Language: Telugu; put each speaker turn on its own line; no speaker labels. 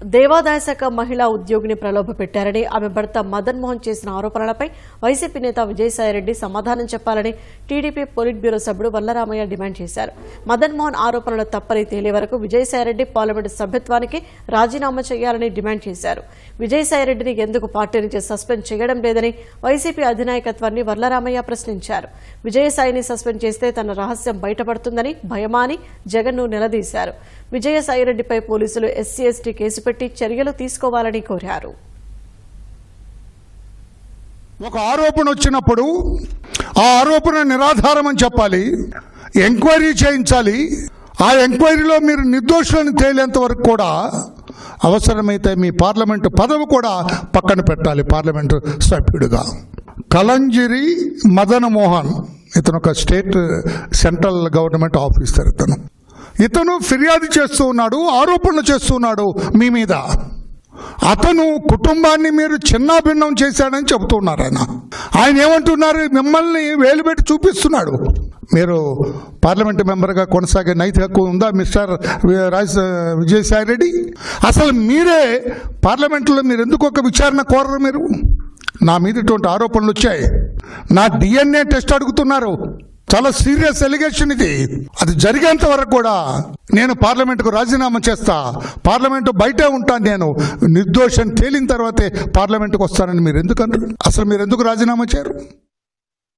దేవాదాయ శాఖ మహిళా ఉద్యోగిని ప్రలోభ పెట్టారని ఆమె భర్త మదన్ మోహన్ చేసిన ఆరోపణలపై వైసీపీ నేత విజయసాయిరెడ్డి సమాధానం చెప్పాలని టీడీపీ పొలిట్ బ్యూరో సభ్యుడు వల్లరామయ్య డిమాండ్ చేశారు. మదన్ మోహన్ ఆరోపణలు తప్పని తేలే వరకు విజయసాయిరెడ్డి పార్లమెంటు సభ్యత్వానికి రాజీనామా చేయాలని డిమాండ్ చేశారు. విజయసాయిరెడ్డిని ఎందుకు పార్టీ నుంచి సస్పెండ్ చేయడం లేదని వైసీపీ అధినాయకత్వాన్ని వల్లరామయ్య ప్రశ్నించారు. విజయసాయిని సస్పెండ్ చేస్తే తన రహస్యం బయటపడుతుందని భయమాని జగన్ను నిలదీశారు. విజయసాయిరెడ్డిపై పోలీసులు ఎస్సీ ఎస్టీ కేసు పెట్టి చర్యలు తీసుకోవాలని కోరారు.
ఒక ఆరోపణ వచ్చినప్పుడు ఆ ఆరోపణ నిరాధారం అని చెప్పాలి ఎంక్వైరీ చేయించాలి. ఆ ఎంక్వైరీలో మీరు నిర్దోషులను తేలేంత వరకు కూడా అవసరమైతే మీ పార్లమెంటు పదవి కూడా పక్కన పెట్టాలి పార్లమెంటు సభ్యుడిగా. కలంజిరి మదన్ మోహన్ ఇతను ఒక స్టేట్ సెంట్రల్ గవర్నమెంట్ ఆఫీసర్ ఇతను. ఇతను ఫిర్యాదు చేస్తూ ఉన్నాడు ఆరోపణలు చేస్తూ ఉన్నాడు మీ మీద. అతను కుటుంబాన్ని మీరు చిన్నాభిన్నం చేశాడని చెబుతున్నారు ఆయన. ఆయన ఏమంటున్నారు? మిమ్మల్ని వేలుపెట్టి చూపిస్తున్నాడు. మీరు పార్లమెంట్ మెంబర్గా కొనసాగే నైతిక హక్కు ఉందా మిస్టర్ రాజ్ విజయసాయి రెడ్డి? అసలు మీరే పార్లమెంట్లో మీరు ఎందుకు ఒక విచారణ కోరరు మీరు? నా మీద ఇటువంటి ఆరోపణలు వచ్చాయి. నా డిఎన్ఏ టెస్ట్ అడుగుతున్నారు. చాలా సీరియస్ ఎలిగేషన్ ఇది. అది జరిగేంత వరకు కూడా నేను పార్లమెంటుకు రాజీనామా చేస్తా. పార్లమెంటు బయటే ఉంటాను నేను. నిర్దోషం తేలిన తర్వాతే పార్లమెంటుకు వస్తానని మీరు ఎందుకు అసలు మీరు ఎందుకు రాజీనామా చేయరు?